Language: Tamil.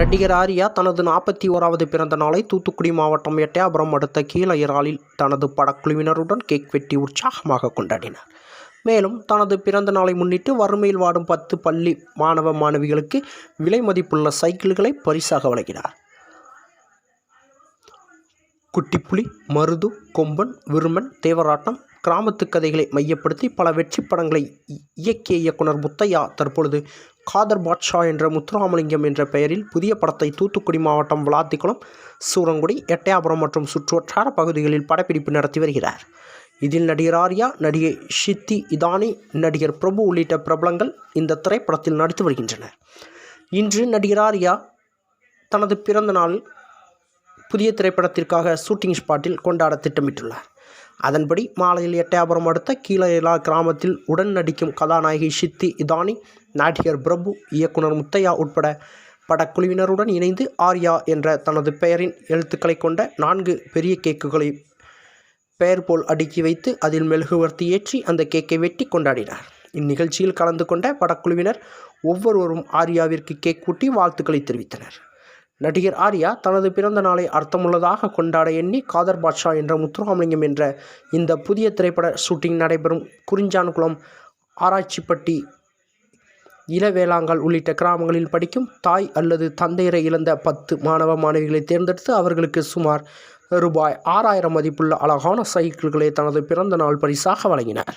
நடிகர் ஆர்யா தனது நாற்பத்தி ஓராவது பிறந்த நாளை தூத்துக்குடி மாவட்டம் எட்டயாபுரம் அடுத்த கீழயிறாலில் தனது படக்குழுவினருடன் கேக் வெட்டி உற்சாகமாக கொண்டாடினார். மேலும் தனது பிறந்த நாளை முன்னிட்டு வறுமையில் வாடும் பத்து பள்ளி மாணவ மாணவிகளுக்கு விலை மதிப்புள்ள சைக்கிள்களை பரிசாக வழங்கினார். குட்டிப்புலி மருது கொம்பன் விருமன் தேவராட்டம் கிராமத்து கதைகளை மையப்படுத்தி பல வெற்றி படங்களை இயக்கிய இயக்குனர் முத்தையா தற்பொழுது காதர் பாட்ஷா என்ற முத்துராமலிங்கம் என்ற பெயரில் புதிய படத்தை தூத்துக்குடி மாவட்டம் விளாத்திக்குளம் சூரங்குடி எட்டயாபுரம் மற்றும் சுற்றுவட்டார பகுதிகளில் படப்பிடிப்பு நடத்தி வருகிறார். இதில் நடிகர் ஆர்யா நடிகை ஷித்தி இதானி நடிகர் பிரபு உள்ளிட்ட பிரபலங்கள் இந்த திரைப்படத்தில் நடித்து வருகின்றனர். இன்று நடிகர் ஆர்யா தனது பிறந்த நாள் புதிய திரைப்படத்திற்காக ஷூட்டிங் ஸ்பாட்டில் கொண்டாட திட்டமிட்டுள்ளார். அதன்படி மாலையில் எட்டயாபுரம் அடுத்த கீழேலா கிராமத்தில் உடன் நடிக்கும் கதாநாயகி ஷித்தி இதானி நடிகர் பிரபு இயக்குனர் முத்தையா உட்பட படக்குழுவினருடன் இணைந்து ஆர்யா என்ற தனது பெயரின் எழுத்துக்களை கொண்ட நான்கு பெரிய கேக்குகளை பெயர் போல் அடுக்கி வைத்து அதில் மெழுகுவர்த்தி ஏற்றி அந்த கேக்கை வெட்டி கொண்டாடினார். இந்நிகழ்ச்சியில் கலந்து கொண்ட படக்குழுவினர் ஒவ்வொருவரும் ஆர்யாவிற்கு கேக் கூட்டி வாழ்த்துக்களை தெரிவித்தனர். நடிகர் ஆர்யா தனது பிறந்த நாளை அர்த்தமுள்ளதாக கொண்டாட எண்ணி காதர் பாட்ஷா என்ற முத்துராமலிங்கம் என்ற இந்த புதிய திரைப்பட ஷூட்டிங் நடைபெறும் குறிஞ்சான்குளம் ஆராய்ச்சிப்பட்டி இளவேளாங்கல் உள்ளிட்ட கிராமங்களில் படிக்கும் தாய் அல்லது தந்தையரை இழந்த பத்து மாணவ மாணவிகளை தேர்ந்தெடுத்து அவர்களுக்கு சுமார் ரூபாய் ஆறாயிரம் மதிப்புள்ள அழகான சைக்கிள்களை தனது பிறந்த நாள் பரிசாக வழங்கினார்.